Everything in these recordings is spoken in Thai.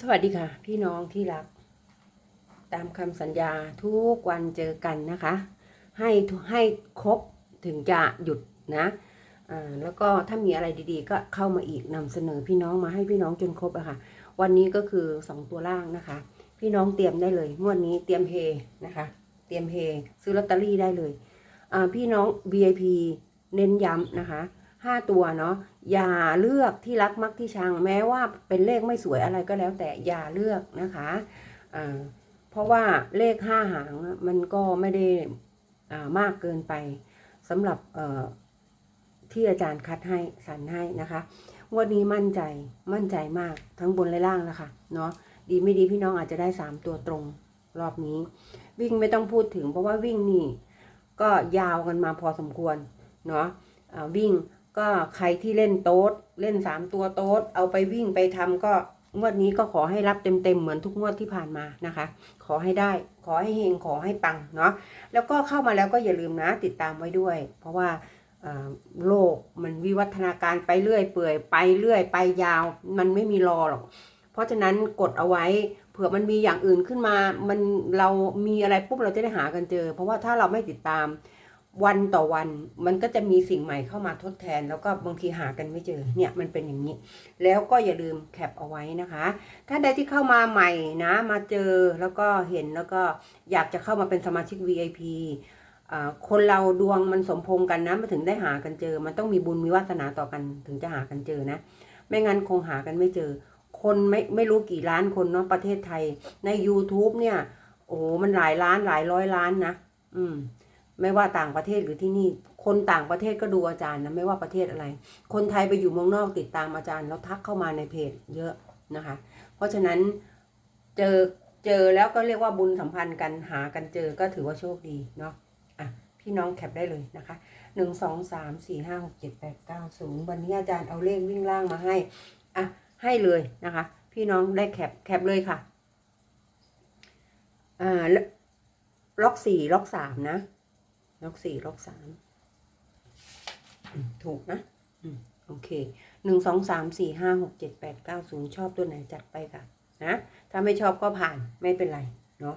สวัสดีค่ะ พี่น้องที่รัก ตามคำสัญญาทุกวันเจอกันนะคะ ให้ให้ครบถึงจะหยุดนะแล้วก็ถ้ามีอะไรดีๆ ก็เข้ามาอีกนำเสนอพี่น้องมาให้พี่น้องจนครบอะค่ะ วันนี้ก็คือ 2 ตัวล่างนะคะ พี่น้องเตรียมได้เลยงวดนี้เตรียมเฮนะคะ เตรียมเฮซื้อลอตเตอรี่ได้เลยพี่น้อง VIP เน้นย้ำนะคะห้าตัวเนาะ อย่าเลือกที่รักมักที่ชัง แม้ว่าเป็นเลขไม่สวยอะไรก็แล้ว แต่อย่าเลือกนะคะเพราะว่าเลขห้าหางมันก็ไม่ได้มากเกินไปสำหรับที่อาจารย์คัดให้สรรให้นะคะวันนี้มั่นใจมั่นใจมากทั้งบนและล่างแล้วค่ะเนาะดีไม่ดีพี่น้องอาจจะได้สามตัวตรงรอบนี้ วิ่งไม่ต้องพูดถึงเพราะว่าวิ่งนี่ ก็ยาวกันมาพอสมควรเนาะวิ่ง ก็ใครที่เล่นโต๊ดเล่นสามตัวโต๊ดเอาไปวิ่งไปทำก็งวดนี้ก็ขอให้รับเต็มๆเหมือนทุกงวดที่ผ่านมานะคะ ขอให้ได้ ขอให้เฮงขอให้ปังเนาะแล้วก็เข้ามาแล้วก็อย่าลืมนะติดตามไว้ด้วย เพราะว่าอ่าโลกมันวิวัฒนาการไปเรื่อยเปื่อยไปเรื่อยไปยาว มันไม่มีรอหรอก เพราะฉะนั้นกดเอาไว้เผื่อมันมีอย่างอื่นขึ้นมา มันเรามีอะไรปุ๊บเราจะได้หากันเจอ เพราะว่าถ้าเราไม่ติดตาม วันต่อวันมันก็จะมีสิ่งใหม่เข้ามาทดแทน แล้วก็บางทีหากันไม่เจอเนี่ยมันเป็นอย่างนี้ แล้วก็อย่าลืมแคปเอาไว้นะคะถ้าใดที่เข้ามาใหม่นะ มาเจอแล้วก็เห็นแล้วก็อยากจะเข้ามาเป็นสมาชิก VIP คนเราดวงมันสมพงกันนะมาถึงได้หากันเจอ มันต้องมีบุญมีวาสนาต่อกันถึงจะหากันเจอนะ ไม่งั้นคงหากันไม่เจอ คนไม่ไม่รู้กี่ล้านคนเนาะประเทศไทยใน YouTube เนี่ย โอ้มันหลายล้านหลายร้อยล้านนะ อืม ไม่ว่าต่างประเทศหรือที่นี่ คนต่างประเทศก็ดูอาจารย์นะไม่ว่าประเทศอะไร คนไทยไปอยู่เมืองนอกติดตามอาจารย์แล้วทักเข้ามาในเพจเยอะนะคะ เพราะฉะนั้นเจอเจอแล้วก็เรียกว่าบุญสัมพันธ์กันหากันเจอก็ถือว่าโชคดีเนาะอะพี่น้องแคปได้เลยนะคะหนึ่งสองสามสี่ห้าหกเจ็ดแปดเก้าศูนย์วันนี้อาจารย์เอาเลขวิ่งล่างมาให้อะให้เลยนะคะ พี่น้องได้แคปแคปเลยค่ะอ่าล็อกสี่ล็อกสามนะ ล็อกสี่ล็อกสามอืมถูกนะอืมโอเคหนึ่งสองสามสี่ห้าหกเจ็ดแปดเก้าศูนย์ชอบตัวไหนจัดไปค่ะนะถ้าไม่ชอบก็ผ่านไม่เป็นไร เนาะ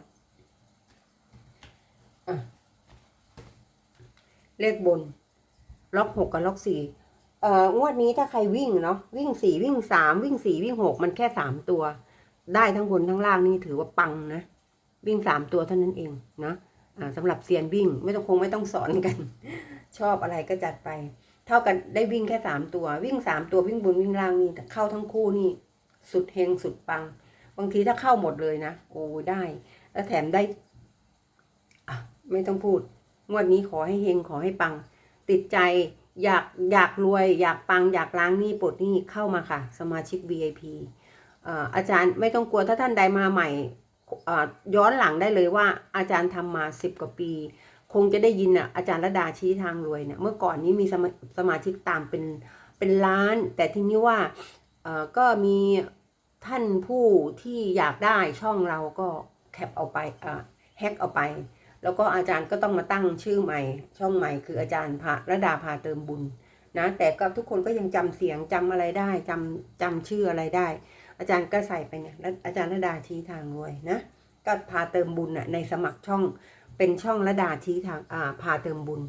อะเลขบน ล็อกหกกับล็อกสี่เอ่องวดนี้ถ้าใครวิ่งเนาะวิ่งสี่วิ่งสามวิ่งสี่วิ่งหกมันแค่สามตัว ได้ทั้งบนทั้งล่างนี่ถือว่าปังนะ วิ่งสามตัวเท่านั้นเองนะอ่า สำหรับเซียนวิ่งไม่ต้องคงไม่ต้องสอนกัน ชอบอะไรก็จัดไป เท่ากันได้วิ่งแค่สามตัว วิ่งสามตัววิ่งบนวิ่งล่างนี่แต่เข้าทั้งคู่นี่ สุดเฮงสุดปัง บางทีถ้าเข้าหมดเลยนะโอ้ได้ แล้วแถมได้อะไม่ต้องพูดงวดนี้ขอให้เฮงขอให้ปัง ติดใจอยากอยากรวย อยากปังอยากล้างหนี้ปลดหนี้เข้ามาค่ะ สมาชิก VIP อาอาจารย์ไม่ต้องกลัวถ้าท่านใดมาใหม่ ย้อนหลังได้เลยว่าอาจารย์ทำมาสิบกว่าปี คงจะได้ยินอะอาจารย์ระดาชี้ทางรวยเนี่ยเมื่อก่อนนี้มีสมาสมาชิกตามเป็นเป็นล้าน แต่ทีนี้ว่าก็มีท่านผู้ที่อยากได้ช่องเราก็แคปเอาไปแฮกเอาไป แล้วก็อาจารย์ก็ต้องมาตั้งชื่อใหม่ ช่องใหม่คืออาจารย์พาระดาพาเติมบุญนะแต่ก็ทุกคนก็ยังจำเสียงจำอะไรได้จำจำชื่ออะไรได้ อาจารย์ก็ใส่ไปเนี่ยแล้วอาจารย์ระดาชี้ทางรวยนะก็พาเติมบุญน่ะในสมัครช่องเป็นช่องระดาชี้ทางอ่าพาเติมบุญ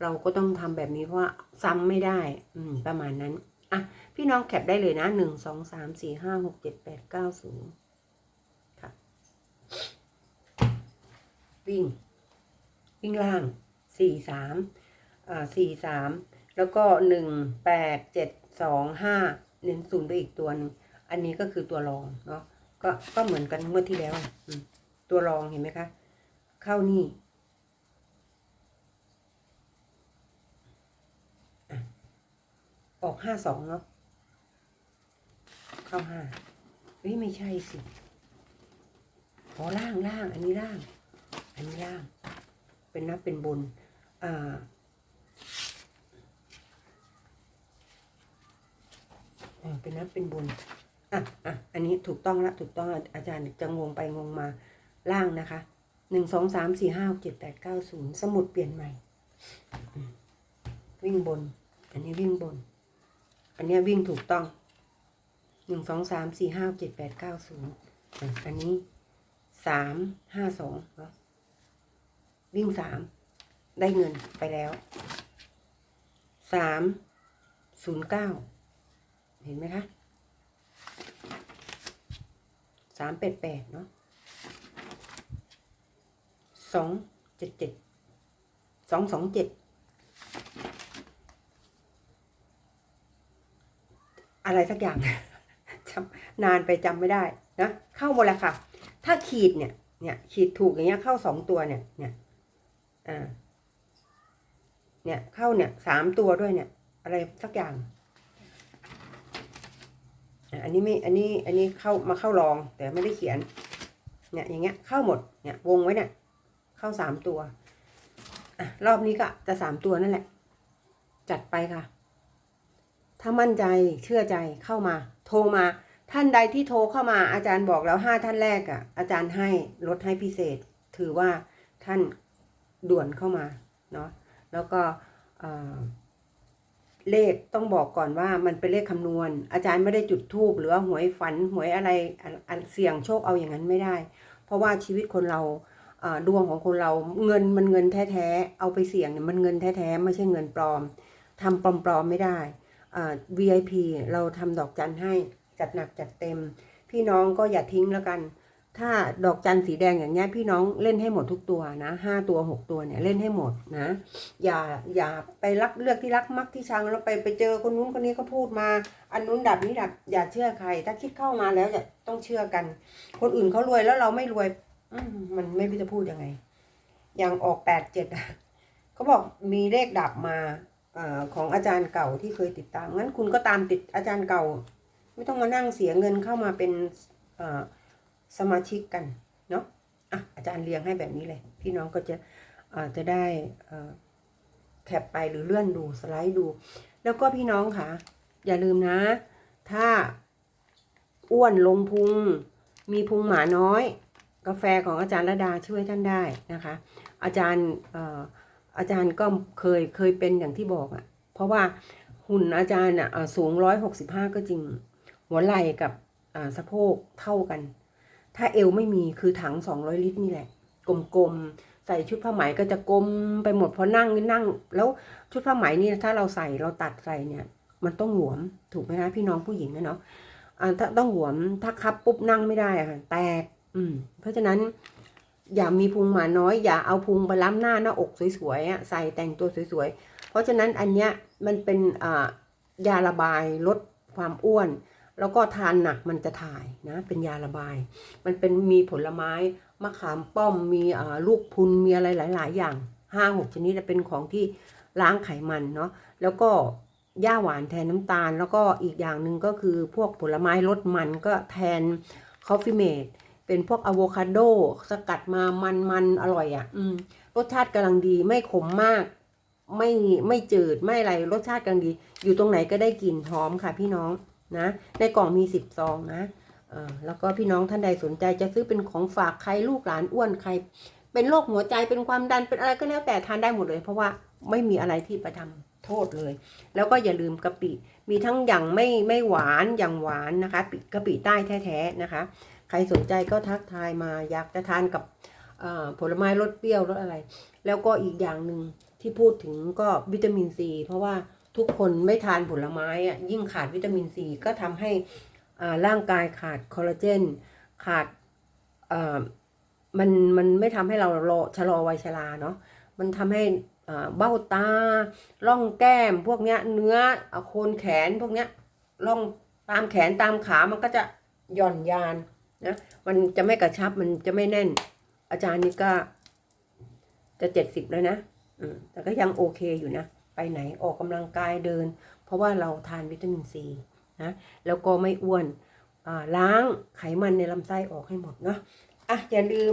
เราก็ต้องทำแบบนี้เพราะว่าซ้ำไม่ได้อืมประมาณนั้นอะพี่น้องแคปได้เลยนะหนึ่งสองสามสี่ห้าหกเจ็ดแปดเก้าศูนย์ค่ะวิ่ง วิ่งล่างสี่สามอ่าสี่สามแล้วก็หนึ่งแปดเจ็ดสองห้าเน้นศูนย์ไปอีกตัวหนึง อันนี้ก็คือตัวรองเนาะก็ก็เหมือนกันเมื่อที่แล้วตัวรองเห็นไหมคะเข้านี่ออกห้าสองเนาะเข้าห้าเฮ้ยไม่ใช่สิขอล่างล่างอันนี้ล่าง อันนี้ล่าง เป็นนับเป็นบนอ่าเป็นนับเป็นบน อะอะอันนี้ถูกต้องละถูกต้องอาจารย์จะงงไปงงมาล่างนะคะหนึ่งสองสามสี่ห้าเจ็ดแปดเก้าศูนย์สมุดเปลี่ยนใหม่ วิ่งบน อันนี้วิ่งบน อันนี้วิ่งถูกต้องหนึ่งสองสามสี่ห้าเจ็ดแปดเก้าศูนย์อันนี้สามห้าสองเนาะวิ่งสามได้เงินไปแล้วสามศูนย์เก้าเห็นไหมคะสามแปดแปดเนาะสองเจ็ดเจ็ดสองสองเจ็ดอะไรสักอย่างจำนานไปจำไม่ได้นะเข้าหมดแล้วค่ะ ถ้าขีดเนี่ยเนี่ยขีดถูกอย่างเงี้ยเข้าสองตัวเนี่ยเนี่ยอ่าเนี่ยเข้าเนี่ยสามตัวด้วยเนี่ย อะไรสักอย่าง อันนี้ไม่อันนี้อันนี้เข้ามาเข้ารองแต่ไม่ได้เขียนเนี่ยอย่างเงี้ยเข้าหมดเนี่ยวงไว้เนี่ยเข้าสามตัวอะรอบนี้ก็จะสามตัวนั่นแหละ จัดไปค่ะ ถ้ามั่นใจเชื่อใจเข้ามา โทรมาท่านใดที่โทรเข้ามาอาจารย์บอกแล้วห้าท่านแรกอะ่ะ อาจารย์ให้ลดให้พิเศษ ถือว่าท่านด่วนเข้ามาเนาะแล้วก็อ่อ เลขต้องบอกก่อนว่ามันเป็นเลขคำนวณ อาจารย์ไม่ได้จุดทูบหรือหวยฝันหวยอะไรเสี่ยงโชคเอาอย่างนั้นไม่ได้ เพราะว่าชีวิตคนเราดวงของคนเราเงินมันเงินแท้ๆเอาไปเสี่ยงเนี่ยมันเงินแท้ๆไม่ใช่เงินปลอมทำปลอมๆไม่ได้ VIP เราทำดอกจันให้จัดหนักจัดเต็ม พี่น้องก็อย่าทิ้งแล้วกัน ถ้าดอกจันสีแดงอย่างเงี้ยพี่น้องเล่นให้หมดทุกตัวนะห้าตัวหกตัวเนี่ยเล่นให้หมดนะ อย่าอย่าไปรักเลือกที่รักมักที่ชังแล้วไปไปเจอคนนู้นคนนี้ก็พูดมา อันนู้นดับนี้ดับอย่าเชื่อใคร ถ้าคิดเข้ามาแล้วจะต้องเชื่อกัน คนอื่นเขารวยแล้วเราไม่รวยมันไม่รู้จะพูดยังไง อย่างออกแปดเจ็ดเขาบอกมีเลขดับมาอของอาจารย์เก่าที่เคยติดตามงั้นคุณก็ตามติดอาจารย์เก่า ไม่ต้องมานั่งเสียเงินเข้ามาเป็นอ่อ สมาชิกกันเนาะอะอาจารย์เรียงให้แบบนี้เลย พี่น้องก็จะเอ่อจะได้เอ่อแคปไปหรือเลื่อนดูสไลด์ดู แล้วก็พี่น้องค่ะ อย่าลืมนะ ถ้าอ้วนลงพุง มีพุงหมาน้อย กาแฟของอาจารย์ระดาช่วยท่านได้นะคะ อาจารย์เอ่ออาจารย์ก็เคยเคยเป็นอย่างที่บอกอะ่ะ เพราะว่าหุ่นอาจารย์อะสูงร้อยหกสิบห้าก็จริง หัวไหล่กับอ่าสะโพกเท่ากัน ถ้าเอวไม่มีคือถังสองร้อยลิตรนี่แหละ กลมๆ ใส่ชุดผ้าไหมก็จะกลมไปหมดพอนั่งนี่นั่ง แล้วชุดผ้าไหมนี่ถ้าเราใส่เราตัดใส่เนี่ย มันต้องหลวมถูกไหมคะพี่น้องผู้หญิงนะเนาะอ่าถ้าต้องหลวมถ้าคับปุ๊บนั่งไม่ได้อะค่ะแตกอืม เพราะฉะนั้น อย่ามีพุงหมาน้อย อย่าเอาพุงไปล้ำหน้าหน้าอกสวยๆอะใส่แต่งตัวสวยๆ เพราะฉะนั้นอันเนี้ยมันเป็นอ่ายาระบายลดความอ้วน แล้วก็ทานหนักมันจะถ่ายนะ เป็นยาระบาย มันเป็นมีผลไม้มะขามป้อมมีอ่าลูกพุนมีอะไรหลาย ๆ อย่างห้าหกชนิดเป็นของที่ล้างไขมันเนาะแล้วก็ย่าหวานแทนน้ำตาล แล้วก็อีกอย่างหนึ่งก็คือพวกผลไม้ลดมันก็แทนคอฟฟี่เมดเป็นพวกอะโวคาโดสกัดมามันมันๆอร่อยอะ่ะ อืมรสชาติกำลังดีไม่ขมมาก ไม่ไม่จืดไม่อะไรรสชาติกำลังดี อยู่ตรงไหนก็ได้กลิ่นหอมค่ะพี่น้อง นะ ในกล่องมีสิบซองนะแล้วก็พี่น้องท่านใดสนใจจะซื้อเป็นของฝากใครลูกหลานอ้วนใคร เป็นโรคหัวใจเป็นความดันเป็นอะไรก็แล้วแต่ทานได้หมดเลย เพราะว่าไม่มีอะไรที่ไปทำโทษเลย แล้วก็อย่าลืมกะปิ มีทั้งอย่างไม่ไม่หวานอย่างหวานนะคะปิกะปิใต้แท้ๆนะคะ ใครสนใจก็ทักทายมาอยากจะทานกับผลไม้รสเปรี้ยวรสอะไร แล้วก็อีกอย่างหนึ่งที่พูดถึงก็วิตามินซีเพราะว่า ทุกคนไม่ทานผลไม้อะยิ่งขาดวิตามินซีก็ทำให้อ่าร่างกายขาดคอลลาเจน ขาดอ่อมันมันไม่ทำให้เรารอชะลอวัยชราเนาะมันทำให้อ่าเบ้าตาร่องแก้มพวกเนี้ยเนื้อโคนแขนพวกเนี้ยร่องตามแขนตามขามันก็จะหย่อนยานนะมันจะไม่กระชับมันจะไม่แน่น อาจารย์นี่ก็จะเจ็ดสิบแล้วนะแต่ก็ยังโอเคอยู่นะ ไปไหนออกกำลังกายเดิน เพราะว่าเราทานวิตามินซีนะแล้วก็ไม่อ้วนล้างไขมันในลำไส้ออกให้หมดเนาะอะอย่าลืม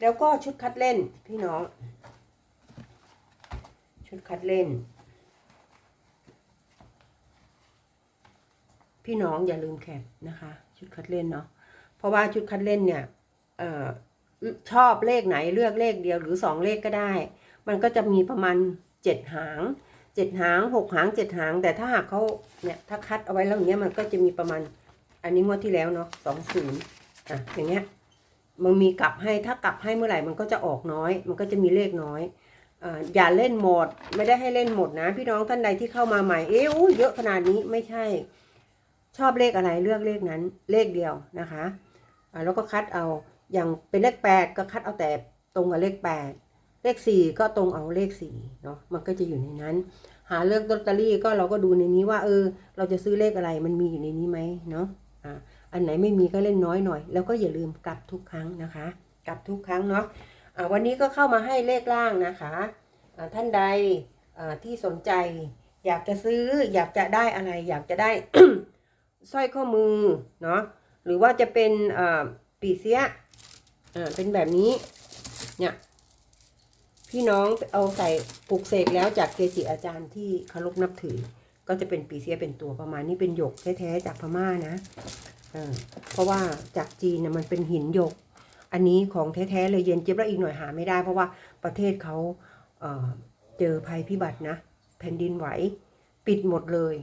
แล้วก็ชุดคัดเล่นพี่น้อง ชุดคัดเล่น พี่น้องอย่าลืมแคปนะคะ ชุดคัดเล่นเนาะเพราะว่าชุดคัดเล่นเนี่ยออชอบเลขไหนเลือกเลขเดียวหรือสองเลขก็ได้ มันก็จะมีประมาณเจ็ดหาง เจ็ดหางหกหางเจ็ดหาง แต่ถ้าหากเขาเนี่ยถ้าคัดเอาไว้แล้วอย่างเงี้ยมันก็จะมีประมาณ อันนี้งวดที่แล้วเนาะสองศูนย์อะอย่างเงี้ยมันมีกลับให้ถ้ากลับให้เมื่อไหร่มันก็จะออกน้อย มันก็จะมีเลขน้อยอ่าอย่าเล่นหมด ไม่ได้ให้เล่นหมดนะ พี่น้องท่านใดที่เข้ามาใหม่เอ๊ะอู้เยอะขนาดนี้ไม่ใช่ ชอบเลขอะไรเลือกเลขนั้นเลขเดียวนะคะอ่าแล้วก็คัดเอาอย่างเป็นเลขแปดก็คัดเอาแต่ตรงกับเลขแปด เลขสี่ก็ตรงเอาเลขสี่เนาะมันก็จะอยู่ในนั้น หาเลือกลอตเตอรี่ก็เราก็ดูในนี้ว่า เออ เราจะซื้อเลขอะไรมันมีอยู่ในนี้ไหมเนาะอ่าอันไหนไม่มีก็เล่นน้อยหน่อย แล้วก็อย่าลืมกลับทุกครั้งนะคะ กลับทุกครั้งเนาะอ่าวันนี้ก็เข้ามาให้เลขล่างนะคะอ่าท่านใดอ่าที่สนใจ อยากจะซื้ออยากจะได้อะไร อยากจะได้สร้อยข้อมือเนาะหรือว่าจะเป็นอ่าปีเสียอ่าเป็นแบบนี้เนี่ย พี่น้องเอาใส่ปลูกเสกแล้วจากเกจิอาจารย์ที่เคารพนับถือ ก็จะเป็นปีเสียเป็นตัวประมาณนี้เป็นหยกแท้ๆจากพม่านะเออเพราะว่าจากจีนนะมันเป็นหินหยก อันนี้ของแท้ๆเลยเย็นเจี๊ยบแล้วอีกหน่อยหาไม่ได้ เพราะว่าประเทศเขาเเจอภัยพิบัตินะ แผ่นดินไหว ปิดหมดเลย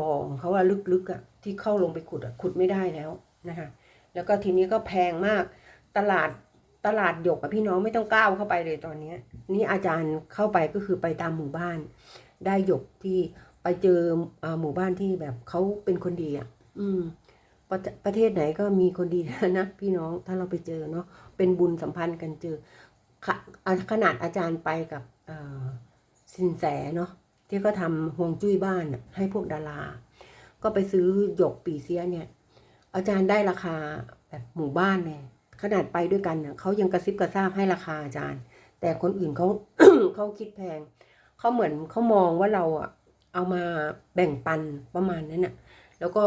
บ่อของเขาว่าลึกๆอะ่ะที่เข้าลงไปขุดอะ่ะขุดไม่ได้แล้วนะคะแล้วก็ทีนี้ก็แพงมากตลาดตลาดหยกอะพี่น้องไม่ต้องก้าวเข้าไปเลยตอนเนี้ย นี่อาจารย์เข้าไปก็คือไปตามหมู่บ้าน ได้หยกที่ไปเจอหมู่บ้านที่แบบเขาเป็นคนดีอะ อืมประประเทศไหนก็มีคนดีนะพี่น้องถ้าเราไปเจอเนาะเป็นบุญสัมพันธ์กันเจอขขนาดอาจารย์ไปกับสินแสเนาะที่เขาทำห่วงจุ้ยบ้านให้พวกดารา ก็ไปซื้อหยกปีเสียเนี่ย อาจารย์ได้ราคาแบบหมู่บ้านเลยขนาดไปด้วยกันเนี่ยเขายังกระซิบกระซาบให้ราคาอาจารย์ แต่คนอื่นเขาเขาคิดแพงเขาเหมือนเขามองว่าเราอะเอามาแบ่งปันประมาณนั้นน่ะ แล้วก็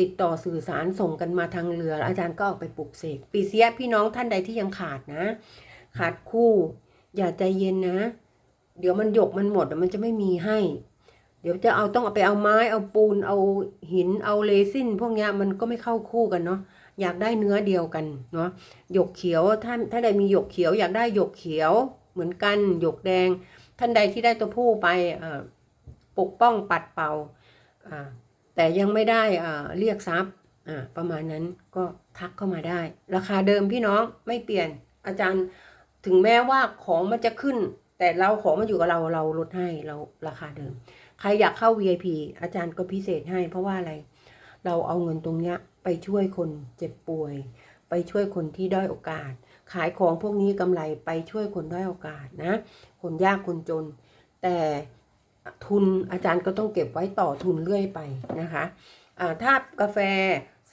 ติดต่อสื่อสารส่งกันมาทางเรือ อาจารย์ก็ออกไปปลุกเสกปีเสียพี่น้องท่านใดที่ยังขาดนะ ขาดคู่ อย่าใจเย็นนะ เดี๋ยวมันหยกมันหมดมันจะไม่มีให้ เดี๋ยวจะเอาต้องเอาไปเอาไม้เอาปูนเอาหินเอาเลซินพวกนี้มันก็ไม่เข้าคู่กันเนาะอยากได้เนื้อเดียวกันเนาะหยกเขียวท่าถ้าใดมีหยกเขียว อยากได้หยกเขียวเหมือนกันหยกแดง ท่านใดที่ได้ตัวผู้ไปปกป้องปัดเป่าแต่ยังไม่ได้เรียกทรัพย์ประมาณนั้นก็ทักเข้ามาได้ ราคาเดิมพี่น้องไม่เปลี่ยนอาจารย์ถึงแม้ว่าของมันจะขึ้น แต่เราของมันอยู่กับเราเราลดให้เราราคาเดิม ใครอยากเข้า VIP อาจารย์ก็พิเศษให้ เพราะว่าอะไร เราเอาเงินตรงเนี้ยไปช่วยคนเจ็บป่วย ไปช่วยคนที่ด้อยโอกาส ขายของพวกนี้กำไรไปช่วยคนด้อยโอกาสนะ คนยากคนจน แต่ทุนอาจารย์ก็ต้องเก็บไว้ต่อทุนเรื่อยไปนะคะอ่าถ้ากาแฟ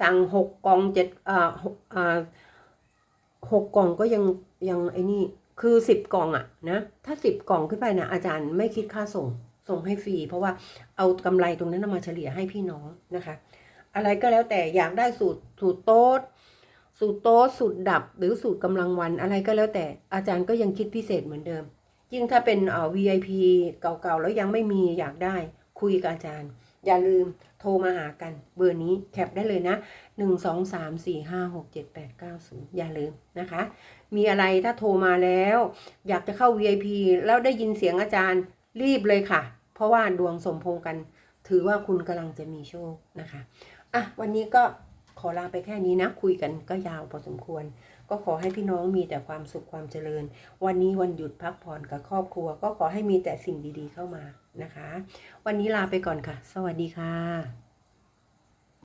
สั่งหกกล่องเจ็ดหกอ่าหกกล่องก็ยังยังไอ้นี่คือสิบกล่องอะนะถ้าสิบกล่องขึ้นไปนะอาจารย์ไม่คิดค่าส่ง ส่งให้ฟรี เพราะว่าเอากำไรตรงนั้นมาเฉลี่ยให้พี่น้องนะคะ อะไรก็แล้วแต่อยากได้สูตรสูตรโต๊ดสูตรโต๊ดสูตรดับหรือสูตรกำลังวันอะไรก็แล้วแต่อาจารย์ก็ยังคิดพิเศษเหมือนเดิม ยิ่งถ้าเป็นเอ่อ VIP เก่าๆ แล้วยังไม่มีอยากได้คุยกับอาจารย์ อย่าลืมโทรมาหากันเบอร์นี้แคปได้เลยนะ 1 2 3 4 5 6 7 8 9 0 อย่าลืมนะคะ มีอะไรถ้าโทรมาแล้ว อยากจะเข้า VIP แล้วได้ยินเสียงอาจารย์รีบเลยค่ะ เพราะว่าดวงสมพงกัน ถือว่าคุณกำลังจะมีโชคนะคะอะวันนี้ก็ขอลาไปแค่นี้นะ คุยกันก็ยาวพอสมควร ก็ขอให้พี่น้องมีแต่ความสุขความเจริญ วันนี้วันหยุดพักผ่อนกับครอบครัว ก็ขอให้มีแต่สิ่งดีๆเข้ามานะคะ วันนี้ลาไปก่อนค่ะ สวัสดีค่ะ